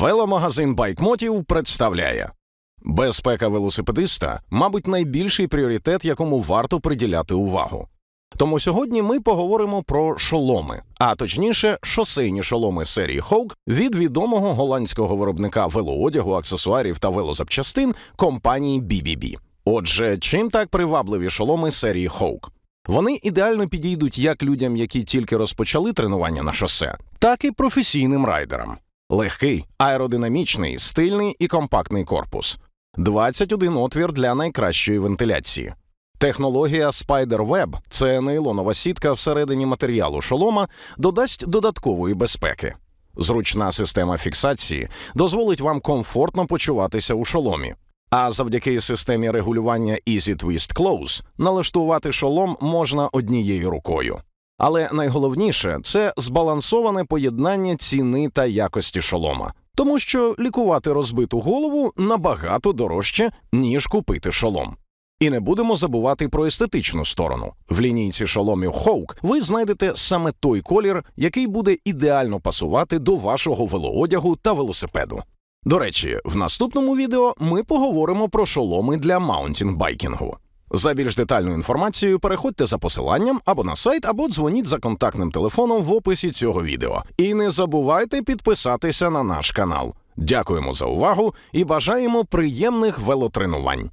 Веломагазин Байкмотів представляє безпека велосипедиста, мабуть, найбільший пріоритет, якому варто приділяти увагу. Тому сьогодні ми поговоримо про шоломи, а точніше, шосейні шоломи серії Hawk від відомого голландського виробника велоодягу, аксесуарів та велозапчастин компанії BBB. Отже, чим так привабливі шоломи серії Hawk? Вони ідеально підійдуть як людям, які тільки розпочали тренування на шосе, так і професійним райдерам. Легкий, аеродинамічний, стильний і компактний корпус. 21 отвір для найкращої вентиляції. Технологія SpiderWeb – це нейлонова сітка всередині матеріалу шолома, додасть додаткової безпеки. Зручна система фіксації дозволить вам комфортно почуватися у шоломі. А завдяки системі регулювання Easy Twist Close налаштувати шолом можна однією рукою. Але найголовніше це збалансоване поєднання ціни та якості шолома, тому що лікувати розбиту голову набагато дорожче, ніж купити шолом. І не будемо забувати про естетичну сторону. В лінійці шоломів Hawk ви знайдете саме той колір, який буде ідеально пасувати до вашого велоодягу та велосипеду. До речі, в наступному відео ми поговоримо про шоломи для маунтінг-байкінгу. За більш детальною інформацією переходьте за посиланням або на сайт, або дзвоніть за контактним телефоном в описі цього відео. І не забувайте підписатися на наш канал. Дякуємо за увагу і бажаємо приємних велотренувань.